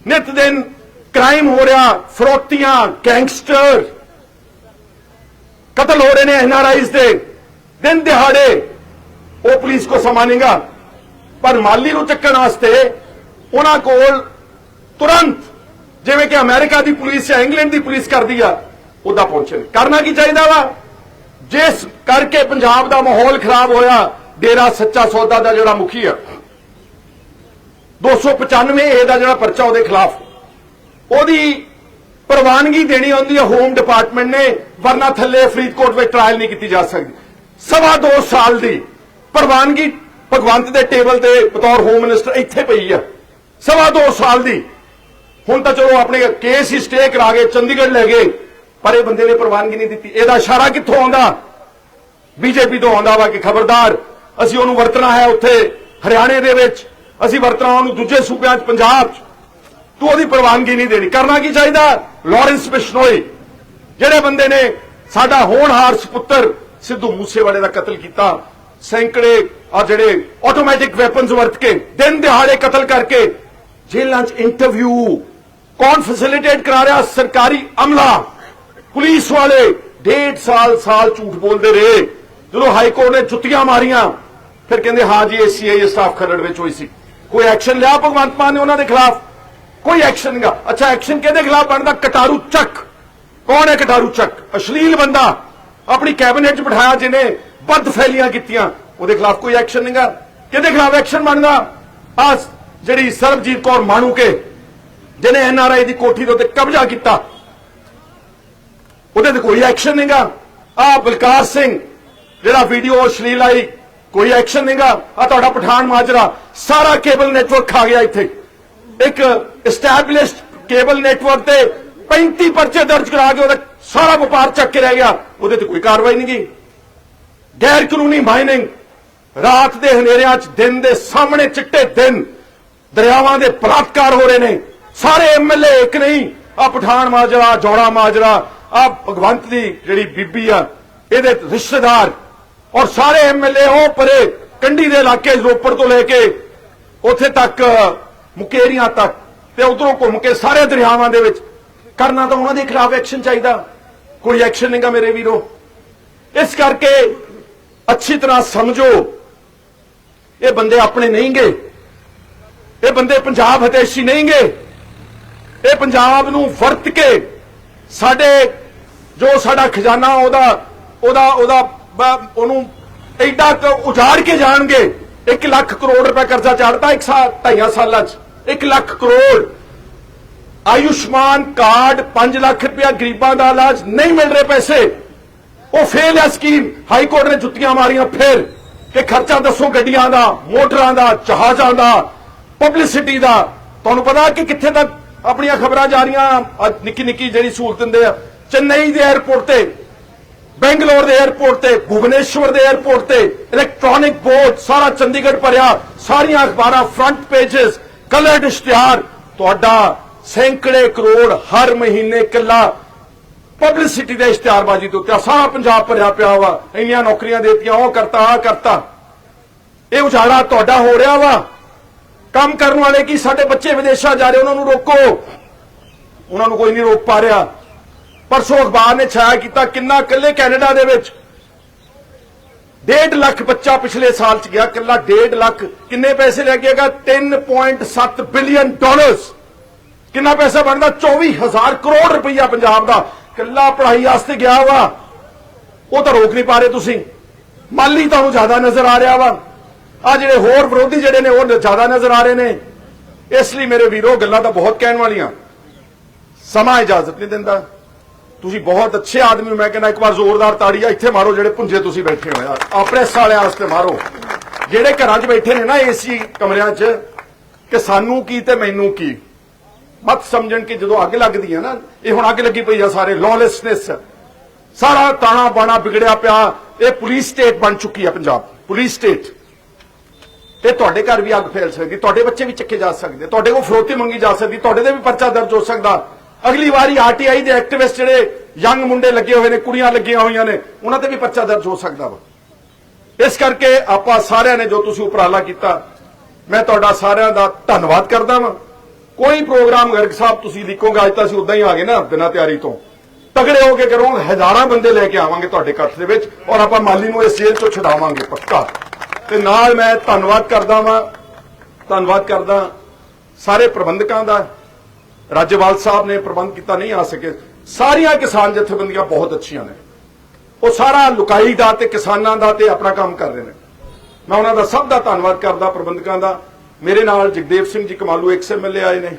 ਨਿਤ ਦਿਨ ਕ੍ਰਾਈਮ ਹੋ ਰਿਹਾ, ਫਰੋਤੀਆਂ ਗੈਂਗਸਟਰ ਕਤਲ ਹੋ ਰਹੇ ਨੇ ਐਨਆਰਆਈਜ਼ ਦੇ। ਦਿਨ ਦਿਹਾੜੇ ਉਹ ਪੁਲਿਸ ਕੋ ਸੰਭਾਲੇਗਾ ਪਰ ਮਾਲੀ ਨੂੰ ਚੱਕਣ ਵਾਸਤੇ ਉਹਨਾਂ ਕੋਲ ਤੁਰੰਤ ਜਿਵੇਂ ਕਿ ਅਮਰੀਕਾ ਦੀ ਪੁਲਿਸ ਜਾਂ ਇੰਗਲੈਂਡ ਦੀ ਪੁਲਿਸ ਕਰਦੀ ਆ, ਉਹਦਾ ਪਹੁੰਚੇ ਕਰਨਾ ਕੀ ਚਾਹੀਦਾ ਵਾ? ਜਿਸ ਕਰਕੇ ਪੰਜਾਬ ਦਾ ਮਾਹੌਲ ਖਰਾਬ ਹੋਇਆ, ਡੇਰਾ ਸੱਚਾ ਸੌਦਾ ਦਾ ਜਿਹੜਾ ਮੁਖੀ ਆ 295 ਏ ਦਾ ਜਿਹੜਾ ਪਰਚਾ ਉਹਦੇ ਖਿਲਾਫ। ਉਹਦੀ ਪ੍ਰਵਾਨਗੀ ਦੇਣੀ ਹੁੰਦੀ ਹੈ ਹੋਮ ਡਿਪਾਰਟਮੈਂਟ ਨੇ, ਵਰਨਾ ਥੱਲੇ ਫਰੀਦਕੋਟ ਵਿੱਚ ਟ੍ਰਾਇਲ ਨਹੀਂ ਕੀਤੀ ਜਾ ਸਕਦੀ। ਸਵਾ ਦੋ ਸਾਲ ਦੀ ਪ੍ਰਵਾਨਗੀ ਭਗਵੰਤ ਦੇ ਟੇਬਲ ਤੇ ਬਤੌਰ ਹੋਮ ਮਿਨਿਸਟਰ ਇੱਥੇ ਪਈ ਆ। ਸਵਾ ਦੋ ਸਾਲ ਦੀ ਹੁਣ ਤਾਂ ਚਲੋ ਆਪਣੇ ਕੇਸ ਹੀ ਸਟੇ ਕਰਾ ਗਏ, ਚੰਡੀਗੜ੍ਹ ਲੈ ਗਏ, ਪਰ ਇਹ ਬੰਦੇ ਨੇ ਪ੍ਰਵਾਨਗੀ ਨਹੀਂ ਦਿੱਤੀ। ਇਹਦਾ ਇਸ਼ਾਰਾ ਕਿੱਥੋਂ ਆਉਂਦਾ? ਬੀਜੇਪੀ ਤੋਂ ਆਉਂਦਾ ਵਾ ਕਿ ਖਬਰਦਾਰ, ਅਸੀਂ ਉਹਨੂੰ ਵਰਤਣਾ ਹੈ ਉੱਥੇ, ਹਰਿਆਣੇ ਦੇ ਵਿੱਚ। ਅਸੀਂ ਵਰਤਣਾ ਉਹਨੂੰ ਦੂਜੇ ਸੂਬਿਆਂ 'ਚ, ਪੰਜਾਬ 'ਚ। ਤੂੰ ਉਹਦੀ ਪ੍ਰਵਾਨਗੀ ਨਹੀਂ ਦੇਣੀ। ਕਰਨਾ ਕੀ ਚਾਹੀਦਾ? ਲਾਰੈਂਸ ਬਿਸ਼ਨੋਈ, ਜਿਹੜੇ ਬੰਦੇ ਨੇ ਸਾਡਾ ਹੋਣਹਾਰ ਸੁਪੁੱਤਰ ਸਿੱਧੂ ਮੂਸੇਵਾਲੇ ਦਾ ਕਤਲ ਕੀਤਾ, ਸੈਂਕੜੇ ਆ ਜਿਹੜੇ ਆਟੋਮੈਟਿਕ ਵੈਪਨਸ ਵਰਤ ਕੇ, ਦਿਨ ਦਿਹਾੜੇ ਕਤਲ ਕਰਕੇ ਜੇਲ੍ਹਾਂ 'ਚ ਇੰਟਰਵਿਊ ਕੌਣ ਫੈਸਿਲਿਟੇਟ ਕਰਾ ਰਿਹਾ ਸਰਕਾਰੀ ਅਮਲਾ ਪੁਲਿਸ ਵਾਲੇ ਡੇਢ ਸਾਲ ਸਾਲ ਝੂਠ ਬੋਲਦੇ ਰਹੇ ਜਦੋਂ ਹਾਈ ਕੋਰਟ ਨੇ ਜੁੱਤੀਆਂ ਮਾਰੀਆਂ ਫਿਰ ਕਹਿੰਦੇ ਹਾਂ ਜੀ ਇਹ ਸਟਾਫ ਖਰੜ ਵਿੱਚ ਹੋਈ ਸੀ ਕੋਈ ਐਕਸ਼ਨ ਲਿਆ ਭਗਵੰਤ ਮਾਨ ਨੇ ਉਹਨਾਂ ਦੇ ਖਿਲਾਫ ਕੋਈ ਐਕਸ਼ਨ ਨਹੀਂਗਾ ਅੱਛਾ ਐਕਸ਼ਨ ਕਿਹਦੇ ਖਿਲਾਫ ਬਣਦਾ ਕਟਾਰੂ ਚੱਕ ਕੌਣ ਹੈ ਕਟਾਰੂ ਚੱਕ ਅਸ਼ਲੀਲ ਬੰਦਾ ਆਪਣੀ ਕੈਬਨਿਟ 'ਚ ਬਿਠਾਇਆ ਜਿਹਨੇ ਬਦ ਫੈਲੀਆਂ ਕੀਤੀਆਂ ਉਹਦੇ ਖਿਲਾਫ ਕੋਈ ਐਕਸ਼ਨ ਨਹੀਂਗਾ ਕਿਹਦੇ ਖਿਲਾਫ ਐਕਸ਼ਨ ਬਣਦਾ ਆ ਜਿਹੜੀ ਸਰਬਜੀਤ ਕੌਰ ਮਾਣੂ ਕੇ ਜਿਹਨੇ ਐਨਆਰਆਈ ਦੀ ਕੋਠੀ ਦੇ ਉੱਤੇ ਕਬਜ਼ਾ ਕੀਤਾ, ਉਹਦੇ ਤੇ ਕੋਈ ਐਕਸ਼ਨ ਨਹੀਂਗਾ। ਆ ਬਲਕਾਰ ਸਿੰਘ, ਜਿਹੜਾ ਵੀਡੀਓ ਅਸ਼ਲੀਲ ਆਈ, ਕੋਈ ਐਕਸ਼ਨ ਨਹੀਂਗਾ। ਆ ਤੁਹਾਡਾ ਪਠਾਨ ਮਾਜਰਾ, ਸਾਰਾ ਕੇਬਲ ਨੈਟਵਰਕ ਖਾ ਗਿਆ ਇੱਥੇ। ਇੱਕ ਐਸਟੈਬਲਿਸ਼ਡ ਕੇਬਲ ਨੈਟਵਰਕ ਤੇ 35 ਪਰਚੇ ਦਰਜ ਕਰਾ ਕੇ ਉਹਦਾ ਸਾਰਾ ਵਪਾਰ ਚੱਕ ਕੇ ਰਹਿ ਗਿਆ। ਉਹਦੇ ਤੇ ਕੋਈ ਕਾਰਵਾਈ ਨਹੀਂ ਗਈ ਗੈਰ ਕਾਨੂੰਨੀ ਮਾਈਨਿੰਗ ਰਾਤ ਦੇ ਹਨੇਰਿਆਂ 'ਚ, ਦਿਨ ਦੇ ਸਾਹਮਣੇ ਚਿੱਟੇ ਦਿਨ, ਦਰਿਆਵਾਂ ਦੇ ਬਲਾਤਕਾਰ ਹੋ ਰਹੇ ਨੇ। ਸਾਰੇ ਐਮਐਲਏ ਇੱਕ ਨਹੀਂ ਆ ਪਠਾਨ ਮਾਜਰਾ, ਜੋੜਾ ਮਾਜਰਾ ਆ ਭਗਵੰਤ ਦੀ ਜਿਹੜੀ ਬੀਬੀ ਆ, ਇਹਦੇ ਰਿਸ਼ਤੇਦਾਰ ਔਰ ਸਾਰੇ ਐਮਐਲਏ ਉਹ ਪਰੇ ਕੰਢੀ ਦੇ ਇਲਾਕੇ ਰੋਪੜ ਤੋਂ ਲੈ ਕੇ ਉੱਥੇ ਤੱਕ, ਮੁਕੇਰੀਆਂ ਤੱਕ ਤੇ ਉਧਰੋਂ ਘੁੰਮ ਕੇ ਸਾਰੇ ਦਰਿਆਵਾਂ ਦੇ ਵਿੱਚ। ਕਰਨਾ ਤਾਂ ਉਹਨਾਂ ਦੇ ਖਿਲਾਫ ਐਕਸ਼ਨ ਚਾਹੀਦਾ। ਕੋਈ ਐਕਸ਼ਨ ਨਹੀਂਗਾ ਮੇਰੇ ਵੀਰੋ। ਇਸ ਕਰਕੇ ਅੱਛੀ ਤਰ੍ਹਾਂ ਸਮਝੋ, ਇਹ ਬੰਦੇ ਆਪਣੇ ਨਹੀਂਗੇ। ਇਹ ਬੰਦੇ ਪੰਜਾਬ ਹਤੇਸ਼ੀ ਨਹੀਂਗੇ। ਇਹ ਪੰਜਾਬ ਨੂੰ ਵਰਤ ਕੇ ਸਾਡੇ ਜੋ ਸਾਡਾ ਖਜ਼ਾਨਾ ਉਹਦਾ ਉਹਦਾ ਉਹਦਾ ਉਹਨੂੰ ਐਡਾ ਉਜਾੜ ਕੇ ਜਾਣਗੇ। 1 ਲੱਖ ਕਰੋੜ ਰੁਪਏ ਕਰਜ਼ਾ ਚਾੜਤਾ ਇੱਕ ਸਾਲ ਢਾਈਆਂ ਸਾਲਾਂ 'ਚ। 1 ਲੱਖ ਕਰੋੜ। ਆਯੁਸ਼ਮਾਨ ਕਾਰਡ 5 ਲੱਖ ਰੁਪਇਆ ਗਰੀਬਾਂ ਦਾ ਇਲਾਜ ਨਹੀਂ ਮਿਲ ਰਹੇ ਪੈਸੇ। ਉਹ ਫੇਲ ਹੈ ਸਕੀਮ। ਹਾਈ ਕੋਰਟ ਨੇ ਜੁੱਤੀਆਂ ਮਾਰੀਆਂ ਫਿਰ। ਕਿ ਖਰਚਾ ਦੱਸੋ ਗੱਡੀਆਂ ਦਾ, ਮੋਟਰਾਂ ਦਾ, ਜਹਾਜ਼ਾਂ ਦਾ, ਪਬਲਿਸਿਟੀ ਦਾ। ਤੁਹਾਨੂੰ ਪਤਾ ਕਿ ਕਿੱਥੇ ਤੱਕ ਆਪਣੀਆਂ ਖਬਰਾਂ ਜਾ ਜਾਰੀਆਂ ਨਿੱਕੀ ਨਿੱਕੀ ਜਿਹੜੀ ਸਹੂਲਤ ਦਿੰਦੇ ਆ। ਚੇਨਈ ਦੇ 에ਅਰਪੋਰਟ ਤੇ, ਬੈਂਗਲੌਰ ਦੇ 에ਅਰਪੋਰਟ ਤੇ, ਭੁਵਨੇਸ਼ਵਰ ਦੇ 에ਅਰਪੋਰਟ ਤੇ ਇਲੈਕਟ੍ਰੋਨਿਕ ਬੋਰਡ ਸਾਰਾ ਚੰਡੀਗੜ੍ਹ ਭਰਿਆ, ਸਾਰੀਆਂ ਅਖਬਾਰਾਂ ਫਰੰਟ ਪੇजेस ਕਲਰਡ ਇਸ਼ਤਿਹਾਰ। ਤੁਹਾਡਾ ਸੈਂਕੜੇ ਕਰੋੜ ਹਰ ਮਹੀਨੇ ਕੱਲਾ ਪਬਲਿਸਿਟੀ ਦੇ ਇਸ਼ਤਿਹਾਰਬਾਜ਼ੀ ਤੋਂ ਉੱਤੇ ਸਾਰਾ ਪੰਜਾਬ ਭਰਿਆ ਪਿਆ ਵਾ, ਇੰਨੀਆਂ ਨੌਕਰੀਆਂ ਦੇਤੀਆਂ, ਉਹ ਕਰਤਾ ਆ ਕਰਤਾ। ਇਹ ਉਜਾੜਾ ਤੁਹਾਡਾ ਹੋ ਰਿਹਾ ਵਾ। ਕੰਮ ਕਰਨ ਵਾਲੇ ਕੀ? ਸਾਡੇ ਬੱਚੇ ਵਿਦੇਸ਼ਾਂ ਜਾ ਰਹੇ, ਉਹਨਾਂ ਨੂੰ ਰੋਕੋ। ਉਹਨਾਂ ਨੂੰ ਕੋਈ ਨਹੀਂ ਰੋਕ ਪਾ ਰਿਹਾ। ਪਰਸੋਂ ਅਖਬਾਰ ਨੇ ਛਾਇਆ ਕੀਤਾ ਕਿੰਨਾ ਇਕੱਲੇ ਕੈਨੇਡਾ ਦੇ ਵਿੱਚ। 1.5 ਲੱਖ ਬੱਚਾ ਪਿਛਲੇ ਸਾਲ ਚ ਗਿਆ, ਇਕੱਲਾ 1.5 ਲੱਖ। ਕਿੰਨੇ ਪੈਸੇ ਲੈ ਕੇ ਆਏਗਾ 3.7 ਬਿਲੀਅਨ ਡਾਲਰਸ। ਕਿੰਨਾ ਪੈਸਾ ਬਣਦਾ? 24000 ਕਰੋੜ ਰੁਪਈਆ ਪੰਜਾਬ ਦਾ। ਇਕੱਲਾ ਪੜ੍ਹਾਈ ਵਾਸਤੇ ਗਿਆ ਵਾ। ਉਹ ਤਾਂ ਰੋਕ ਨਹੀਂ ਪਾ ਰਹੇ ਤੁਸੀਂ। ਮਾਲੀ ਤੁਹਾਨੂੰ ਜ਼ਿਆਦਾ ਨਜ਼ਰ ਆ ਰਿਹਾ ਵਾ। ਆ ਜਿਹੜੇ ਹੋਰ ਵਿਰੋਧੀ ਜਿਹੜੇ ਨੇ, ਉਹ ਜ਼ਿਆਦਾ ਨਜ਼ਰ ਆ ਰਹੇ ਨੇ। ਇਸ ਲਈ ਮੇਰੇ ਵੀਰੋ, ਗੱਲਾਂ ਤਾਂ ਬਹੁਤ ਕਹਿਣ ਵਾਲੀਆਂ। ਸਮਾਂ ਇਜਾਜ਼ਤ ਨਹੀਂ ਦਿੰਦਾ। ਤੁਸੀਂ ਬਹੁਤ ਅੱਛੇ ਆਦਮੀ ਹੋ। ਮੈਂ ਕਹਿੰਦਾ ਇੱਕ ਵਾਰ ਜ਼ੋਰਦਾਰ ਤਾੜੀ ਆ ਇੱਥੇ ਮਾਰੋ, ਜਿਹੜੇ ਪੁੰਜੇ ਤੁਸੀਂ ਬੈਠੇ ਹੋ ਯਾਰ। ਆ ਪ੍ਰੈਸ ਵਾਲਿਆਂ ਵਾਸਤੇ ਮਾਰੋ। ਜਿਹੜੇ ਘਰਾਂ 'ਚ ਬੈਠੇ ਨੇ ਨਾ ਏਸੀ ਕਮਰਿਆਂ 'ਚ, ਕਿ ਸਾਨੂੰ ਕੀ ਤੇ ਮੈਨੂੰ ਕੀ। ਮਤ ਸਮਝਣ ਕਿ ਜਦੋਂ ਅੱਗ ਲੱਗਦੀ ਹੈ ਨਾ, ਇਹ ਹੁਣ ਅੱਗ ਲੱਗੀ ਪਈ ਆ ਸਾਰੇ ਲੌਲੈਸਨੈਸ ਸਾਰਾ ਤਾਣਾ ਬਾਣਾ ਵਿਗੜਿਆ ਪਿਆ। ਇਹ ਪੁਲਿਸ ਸਟੇਟ ਬਣ ਚੁੱਕੀ ਆ ਪੰਜਾਬ। ਪੁਲਿਸ ਸਟੇਟ ਇਹ ਤੁਹਾਡੇ ਘਰ ਵੀ ਅੱਗ ਫੈਲ ਸਕਦੀ, ਤੁਹਾਡੇ ਬੱਚੇ ਵੀ ਚੱਕੇ ਜਾ ਸਕਦੇ, ਤੁਹਾਡੇ ਕੋਲ ਫਰੋਤੀ ਮੰਗੀ ਜਾ ਸਕਦੀ, ਤੁਹਾਡੇ ਤੇ ਵੀ ਪਰਚਾ ਦਰਜ ਹੋ ਸਕਦਾ। ਅਗਲੀ ਵਾਰੀ ਆਰਟੀਆਈ ਦੇ ਐਕਟਿਵਿਸਟ ਜਿਹੜੇ ਯੰਗ ਮੁੰਡੇ ਲੱਗੇ ਹੋਏ ਨੇ, ਕੁੜੀਆਂ ਲੱਗੀਆਂ ਹੋਈਆਂ ਨੇ, ਉਹਨਾਂ ਤੇ ਵੀ ਪਰਚਾ ਦਰਜ ਹੋ ਸਕਦਾ ਵਾ। ਇਸ ਕਰਕੇ ਆਪਾਂ ਸਾਰਿਆਂ ਨੇ ਜੋ ਤੁਸੀਂ ਉਪਰਾਲਾ ਕੀਤਾ, ਮੈਂ ਤੁਹਾਡਾ ਸਾਰਿਆਂ ਦਾ ਧੰਨਵਾਦ ਕਰਦਾ ਵਾਂ। ਕੋਈ ਪ੍ਰੋਗਰਾਮ ਗਰਗ ਸਾਹਿਬ ਤੁਸੀਂ ਲਿਖੋਗੇ, ਅੱਜ ਤਾਂ ਅਸੀਂ ਉਦਾਂ ਹੀ ਆ ਗਏ ਨਾ ਬਿਨਾਂ ਤਿਆਰੀ ਤੋਂ। ਤਗੜੇ ਹੋ ਕੇ ਕਰੋ, ਹਜ਼ਾਰਾਂ ਬੰਦੇ ਲੈ ਕੇ ਆਵਾਂਗੇ ਤੁਹਾਡੇ ਇਕੱਠ ਦੇ ਵਿੱਚ ਔਰ ਆਪਾਂ ਮਾਲੀ ਨੂੰ ਇਸ ਜੇਲ੍ਹ ਤੋਂ ਛਡਾਵਾਂਗੇ ਪੱਕਾ। ਤੇ ਨਾਲ ਮੈਂ ਧੰਨਵਾਦ ਕਰਦਾ ਵਾਂ, ਧੰਨਵਾਦ ਕਰਦਾ ਸਾਰੇ ਪ੍ਰਬੰਧਕਾਂ ਦਾ। ਰਾਜੇਵਾਲ ਸਾਹਿਬ ਨੇ ਪ੍ਰਬੰਧ ਕੀਤਾ ਨਹੀਂ ਆ ਸਕੇ। ਸਾਰੀਆਂ ਕਿਸਾਨ ਜਥੇਬੰਦੀਆਂ ਬਹੁਤ ਅੱਛੀਆਂ ਨੇ। ਉਹ ਸਾਰਾ ਲੁਕਾਈ ਦਾ ਤੇ ਕਿਸਾਨਾਂ ਦਾ ਤੇ ਆਪਣਾ ਕੰਮ ਕਰ ਰਹੇ ਨੇ। ਮੈਂ ਉਹਨਾਂ ਦਾ ਸਭ ਦਾ ਧੰਨਵਾਦ ਕਰਦਾ ਪ੍ਰਬੰਧਕਾਂ ਦਾ। ਮੇਰੇ ਨਾਲ ਜਗਦੇਵ ਸਿੰਘ ਜੀ ਕਮਾਲੂ ਐਕਸ ਐਮਐਲਏ ਆਏ ਨੇ।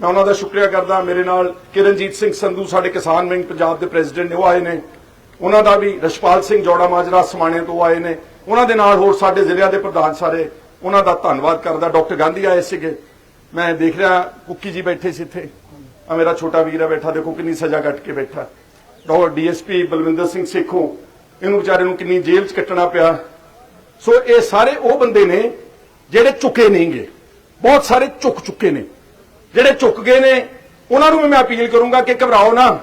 ਮੈਂ ਉਹਨਾਂ ਦਾ ਸ਼ੁਕਰੀਆ ਕਰਦਾ। ਮੇਰੇ ਨਾਲ ਕਿਰਨਜੀਤ ਸਿੰਘ ਸੰਧੂ ਸਾਡੇ ਕਿਸਾਨ ਵਿੰਗ ਪੰਜਾਬ ਦੇ ਪ੍ਰੈਜ਼ੀਡੈਂਟ ਨੇ, ਉਹ ਆਏ ਨੇ। ਉਹਨਾਂ ਦਾ ਵੀ ਰਸ਼ਪਾਲ ਸਿੰਘ ਜੋੜਾ ਮਾਜਰਾ ਸਮਾਣੇ ਤੋਂ ਆਏ ਨੇ। ਉਹਨਾਂ ਦੇ ਨਾਲ ਹੋਰ ਸਾਡੇ ਜ਼ਿਲ੍ਹਿਆਂ ਦੇ ਪ੍ਰਧਾਨ ਸਾਰੇ, ਉਹਨਾਂ ਦਾ ਧੰਨਵਾਦ ਕਰਦਾ। ਡਾਕਟਰ ਗਾਂਧੀ ਆਏ ਸੀਗੇ। ਮੈਂ ਦੇਖ ਰਿਹਾ, ਕੁੱਕੀ ਜੀ ਬੈਠੇ ਸੀ ਇੱਥੇ। ਆ ਮੇਰਾ ਛੋਟਾ ਵੀਰ ਆ ਬੈਠਾ, ਦੇਖੋ ਕਿੰਨੀ ਸਜ਼ਾ ਕੱਟ ਕੇ ਬੈਠਾ। ਡਾਕਟਰ ਡੀਐਸਪੀ ਬਲਵਿੰਦਰ ਸਿੰਘ ਸੇਖੋਂ, ਇਹਨੂੰ ਵਿਚਾਰੇ ਨੂੰ ਕਿੰਨੀ ਜੇਲ੍ਹ 'ਚ ਕੱਟਣਾ ਪਿਆ। ਸੋ ਇਹ ਸਾਰੇ ਉਹ ਬੰਦੇ ਨੇ ਜਿਹੜੇ ਝੁਕੇ ਨਹੀਂਗੇ। ਬਹੁਤ ਸਾਰੇ ਝੁਕ ਚੁੱਕੇ ਨੇ। ਜਿਹੜੇ ਝੁਕ ਗਏ ਨੇ, ਉਹਨਾਂ ਨੂੰ ਵੀ ਮੈਂ ਅਪੀਲ ਕਰੂੰਗਾ ਕਿ ਘਬਰਾਓ ਨਾ।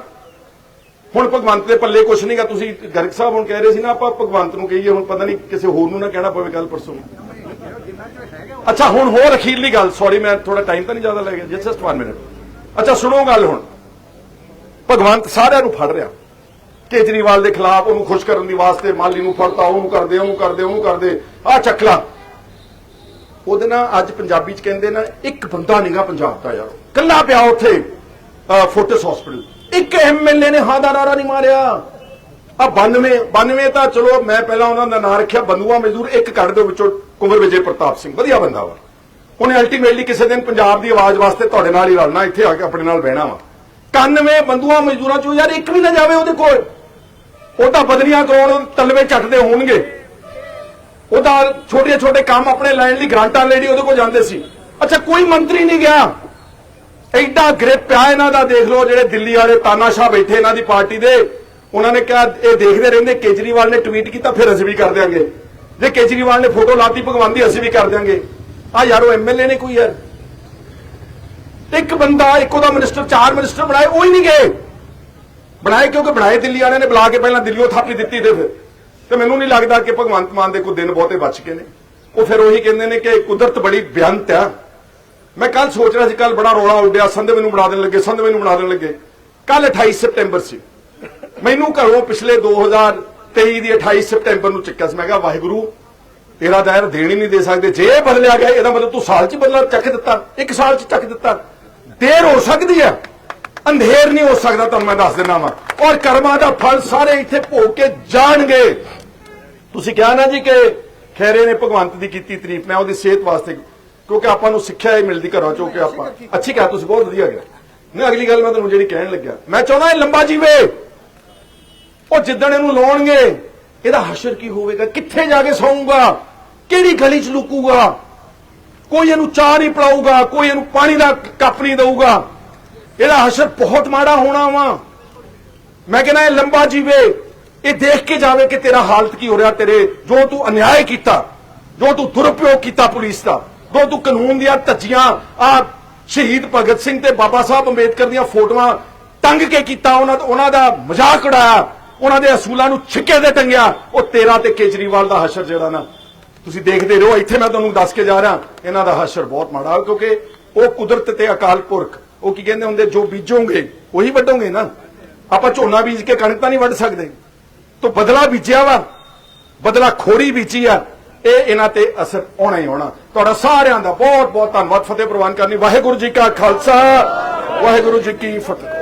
ਹੁਣ ਭਗਵੰਤ ਦੇ ਪੱਲੇ ਕੁਛ ਨਹੀਂਗਾ ਤੁਸੀਂ ਗਰਗ ਸਾਹਿਬ ਹੁਣ ਕਹਿ ਰਹੇ ਸੀ ਨਾ, ਆਪਾਂ ਭਗਵੰਤ ਨੂੰ ਕਹੀਏ, ਹੁਣ ਪਤਾ ਨਹੀਂ ਕਿਸੇ ਹੋਰ ਨੂੰ ਨਾ ਕਹਿਣਾ ਪਵੇ ਕੱਲ ਪਰਸੋਂ। ਅੱਛਾ, ਹੁਣ ਹੋਰ ਅਖੀਰਲੀ ਗੱਲ ਸੌਰੀ ਮੈਂ ਥੋੜਾ ਟਾਈਮ ਤਾਂ ਨਹੀਂ ਜ਼ਿਆਦਾ ਲੈ ਗਿਆ ਜਸਟ 1 ਮਿੰਟ ਅੱਛਾ, ਸੁਣੋ ਗੱਲ ਹੁਣ। ਭਗਵੰਤ ਸਾਰਿਆਂ ਨੂੰ ਫੜ ਰਿਹਾ। ਕੇਜਰੀਵਾਲ ਦੇ ਖਿਲਾਫ ਉਹਨੂੰ ਖੁਸ਼ ਕਰਨ ਦੀ ਵਾਸਤੇ ਮਾਲੀ ਨੂੰ ਫੜਤਾ, ਉਹਨੂੰ ਕਰਦੇ ਉਹਨੂੰ ਕਰਦੇ ਉਹਨੂੰ ਕਰਦੇ। ਆ ਚੱਕਲਾ। ਉਹਦੇ ਨਾਲ ਅੱਜ ਪੰਜਾਬੀ ਚ ਕਹਿੰਦੇ ਨਾ, ਇੱਕ ਬੰਦਾ ਨਹੀਂਗਾ ਪੰਜਾਬ ਦਾ ਯਾਰ। ਕੱਲਾ ਪਿਆ ਉੱਥੇ ਫੋਟਸ ਹਸਪੀਟਲ ਇੱਕ ਐਮਐਲਏ ਨੇ ਹਾਂ ਦਾ ਨਾਰਾ ਨਹੀਂ ਮਾਰਿਆ। ਆ 92 92 ਤਾਂ ਚਲੋ, ਮੈਂ ਪਹਿਲਾਂ ਉਹਨਾਂ ਦਾ ਨਾਂ ਰੱਖਿਆ, ਬੰਦੂਆ ਮਜ਼ਦੂਰ, ਇੱਕ ਕੱਢ ਦੇ ਵਿੱਚੋਂ ਕੁੰਵਰ ਵਿਜੇ ਪ੍ਰਤਾਪ ਸਿੰਘ, ਵਧੀਆ ਬੰਦਾ ਵਾ। ਉਹਨੇ ਅਲਟੀਮੇਟਲੀ ਕਿਸੇ ਦਿਨ ਪੰਜਾਬ ਦੀ ਆਵਾਜ਼ ਵਾਸਤੇ ਤੁਹਾਡੇ ਨਾਲ ਹੀ ਰਲਣਾ, ਇੱਥੇ ਆ ਕੇ ਆਪਣੇ ਨਾਲ ਬਹਿਣਾ ਵਾ। 91 ਬੰਦੂਆ ਮਜ਼ਦੂਰਾਂ ਚੋਂ ਯਾਰ ਇੱਕ ਵੀ ਨਾ ਜਾਵੇ ਉਹਦੇ ਕੋਲ। ਉਹ ਤਾਂ ਬਦਲੀਆਂ ਕਰਾਉਣ ਤਲਵੇ ਚੱਟਦੇ ਹੋਣਗੇ। ਉਹ ਤਾਂ ਛੋਟੇ ਛੋਟੇ ਕੰਮ ਆਪਣੇ ਲੈਣ ਲਈ ਗ੍ਰਾਂਟਾਂ ਲੈਣੀ ਉਹਦੇ ਕੋਲ ਜਾਂਦੇ ਸੀ। ਅੱਛਾ, ਕੋਈ ਮੰਤਰੀ ਨਹੀਂ ਗਿਆ। ਐਡਾ ਗ੍ਰਿਪ ਆ ਇਹਨਾਂ ਦਾ, ਦੇਖ ਲਓ ਜਿਹੜੇ ਦਿੱਲੀ ਵਾਲੇ ਤਾਨਾਸ਼ਾਹ ਬੈਠੇ ਇਹਨਾਂ ਦੀ ਪਾਰਟੀ ਦੇ। ਉਹਨਾਂ ਨੇ ਕਿਹਾ, ਇਹ ਦੇਖਦੇ ਰਹਿੰਦੇ, ਕੇਜਰੀਵਾਲ ਨੇ ਟਵੀਟ ਕੀਤਾ, ਫਿਰ ਅਸੀਂ ਵੀ ਕਰ ਦਿਆਂਗੇ। ਜੇ ਕੇਜਰੀਵਾਲ ਨੇ ਫੋਟੋ ਲਾਤੀ ਭਗਵਾਨ ਦੀ, ਅਸੀਂ ਵੀ ਕਰ ਦਿਆਂਗੇ। ਆ ਯਾਰ ਉਹ ਐਮਐਲਏ ਨੇ ਕੋਈ ਯਾਰ ਇੱਕ ਬੰਦਾ, ਇੱਕੋ ਦਾ ਮਿਨਿਸਟਰ ਚਾਰ ਮਿਨਿਸਟਰ ਬਣਾਏ, ਉਹ ਹੀ ਨਹੀਂ ਗਏ। ਬਣਾਏ ਕਿਉਂਕਿ ਬਣਾਏ ਦਿੱਲੀ ਵਾਲਿਆਂ ਨੇ, ਬੁਲਾ ਕੇ ਪਹਿਲਾਂ ਦਿੱਲੀੋਂ ਥਾਪੀ ਦਿੱਤੀ ਤੇ ਫਿਰ। ਤੇ ਮੈਨੂੰ ਨਹੀਂ ਲੱਗਦਾ ਕਿ ਭਗਵੰਤ ਮਾਨ ਦੇ ਕੋਈ ਦਿਨ ਬਹੁਤੇ ਬਚ ਗਏ ਨੇ। ਉਹ ਫਿਰ ਉਹੀ ਕਹਿੰਦੇ ਨੇ ਕਿ ਕੁਦਰਤ ਬੜੀ ਬੇਅੰਤ ਆ। ਮੈਂ ਕੱਲ ਸੋਚ ਰਿਹਾ ਸੀ ਕੱਲ ਬੜਾ ਰੋਲਾ ਉੱਡਿਆ ਸੰਧ ਮੈਨੂੰ ਬਣਾ ਦੇਣ ਲੱਗੇ ਸੰਧ ਮੈਨੂੰ ਬਣਾ ਦੇਣ ਲੱਗੇ। ਕੱਲ 28 ਸਪਟੈਂਬਰ ਸੀ। ਮੈਨੂੰ ਘਰੋਂ ਪਿਛਲੇ 2023 ਦੀ 28 ਸਪਟੈਂਬਰ ਨੂੰ ਚੱਕਿਆ ਸੀ। ਮੈਂ ਕਿਹਾ, ਵਾਹਿਗੁਰੂ, ਤੇਰਾ ਦਾਇਰ ਦੇਣ ਹੀ ਨਹੀਂ ਦੇ ਸਕਦੇ। ਜੇ ਇਹ ਬਦਲਿਆ ਗਿਆ, ਇਹਦਾ ਮਤਲਬ ਤੂੰ ਸਾਲ 'ਚ ਬਦਲਾ, ਚੱਕ ਦਿੱਤਾ, ਇੱਕ ਸਾਲ 'ਚ ਚੱਕ ਦਿੱਤਾ। ਦੇਰ ਹੋ ਸਕਦੀ ਹੈ। ਅੰਧੇਰ ਨਹੀਂ ਹੋ ਸਕਦਾ ਤੁਹਾਨੂੰ ਮੈਂ ਦੱਸ ਦਿੰਦਾ ਵਾਂ। ਔਰ ਕਰਮਾਂ ਦਾ ਫਲ ਸਾਰੇ ਇੱਥੇ ਭੋਗ ਕੇ ਜਾਣਗੇ। ਤੁਸੀਂ ਕਿਹਾ ਨਾ ਜੀ ਕਿ ਖੈਰੇ ਨੇ ਭਗਵੰਤ ਦੀ ਕੀਤੀ ਤਾਰੀਫ, ਮੈਂ ਉਹਦੀ ਸਿਹਤ ਵਾਸਤੇ ਕਿਉਂਕਿ ਆਪਾਂ ਨੂੰ ਸਿੱਖਿਆ ਇਹ ਮਿਲਦੀ ਘਰਾਂ ਚੋਂ ਕਿ ਆਪਾਂ ਅੱਛੀ ਕਿਹਾ ਤੁਸੀਂ ਬਹੁਤ ਵਧੀਆ ਗਿਆ ਮੈਂ ਅਗਲੀ ਗੱਲ ਮੈਂ ਤੁਹਾਨੂੰ ਜਿਹੜੀ ਕਹਿਣ ਲੱਗਿਆ। ਮੈਂ ਚਾਹੁੰਦਾ ਇਹ ਲੰਬਾ ਜੀਵੇ। ਉਹ ਜਿੱਦਣ ਇਹਨੂੰ ਲਾਉਣਗੇ, ਇਹਦਾ ਹਸ਼ਰ ਕੀ ਹੋਵੇਗਾ? ਕਿੱਥੇ ਜਾ ਕੇ ਸੌਂਗਾ ਕਿਹੜੀ ਗਲੀ 'ਚ ਲੁਕੂਗਾ? ਕੋਈ ਇਹਨੂੰ ਚਾਹ ਨਹੀਂ ਪੜਾਊਗਾ ਕੋਈ ਇਹਨੂੰ ਪਾਣੀ ਦਾ ਕੱਪ ਨਹੀਂ ਦਊਗਾ। ਇਹਦਾ ਹਸ਼ਰ ਬਹੁਤ ਮਾੜਾ ਹੋਣਾ ਵਾ। ਮੈਂ ਕਹਿੰਦਾ ਇਹ ਲੰਬਾ ਜੀਵੇ। ਇਹ ਦੇਖ ਕੇ ਜਾਵੇ ਕਿ ਤੇਰਾ ਹਾਲਤ ਕੀ ਹੋ ਰਿਹਾ, ਤੇਰੇ ਜੋ ਤੂੰ ਅਨਿਆਏ ਕੀਤਾ, ਜੋ ਤੂੰ ਦੁਰਪਯੋਗ ਕੀਤਾ ਪੁਲਿਸ ਦਾ। ਦੋ ਤੂੰ ਕਾਨੂੰਨ ਦੀਆਂ ਧੱਜੀਆਂ। ਆ ਸ਼ਹੀਦ ਭਗਤ ਸਿੰਘ ਤੇ ਬਾਬਾ ਸਾਹਿਬ ਅੰਬੇਦਕਰ ਦੀਆਂ ਫੋਟੋਆਂ ਟੰਗ ਕੇ ਕੀਤਾ ਉਹਨਾਂ ਦਾ ਉਹਨਾਂ ਦਾ ਮਜ਼ਾਕ ਉਡਾਇਆ। ਉਹਨਾਂ ਦੇ ਅਸੂਲਾਂ ਨੂੰ ਛਿੱਕੇ ਦੇ ਟੰਗਿਆ। ਉਹ ਤੇਰਾ ਤੇ ਕੇਜਰੀਵਾਲ ਦਾ ਹਸ਼ਰ ਜਿਹੜਾ ਨਾ, ਤੁਸੀਂ ਦੇਖਦੇ ਰਹੋ। ਇੱਥੇ ਮੈਂ ਤੁਹਾਨੂੰ ਦੱਸ ਕੇ ਜਾ ਰਿਹਾ, ਇਹਨਾਂ ਦਾ ਹਸ਼ਰ ਬਹੁਤ ਮਾੜਾ ਕਿਉਂਕਿ ਉਹ ਕੁਦਰਤ ਤੇ ਅਕਾਲ ਪੁਰਖ। ਉਹ ਕੀ ਕਹਿੰਦੇ ਹੁੰਦੇ, ਜੋ ਬੀਜੋਗੇ, ਉਹੀ ਵੱਢੋਗੇ ਨਾ। ਆਪਾਂ ਝੋਨਾ ਬੀਜ ਕੇ ਕਣਕ ਤਾਂ ਨਹੀਂ ਵੱਢ ਸਕਦੇ। ਤੋ ਬਦਲਾ ਬੀਜਿਆ ਵਾ। ਬਦਲਾ ਖੋਰੀ ਬੀਜੀ ਆ। ਇਹ ਇਹਨਾਂ ਤੇ ਅਸਰ ਆਉਣਾ ਹੀ ਆਉਣਾ। ਤੁਹਾਡਾ ਸਾਰਿਆਂ ਦਾ ਬਹੁਤ ਬਹੁਤ ਧੰਨਵਾਦ, ਫਤਿਹ ਪ੍ਰਵਾਨ ਕਰਨੀ। ਵਾਹਿਗੁਰੂ ਜੀ ਕਾ ਖਾਲਸਾ, ਵਾਹਿਗੁਰੂ ਜੀ ਕੀ ਫਤਿਹ।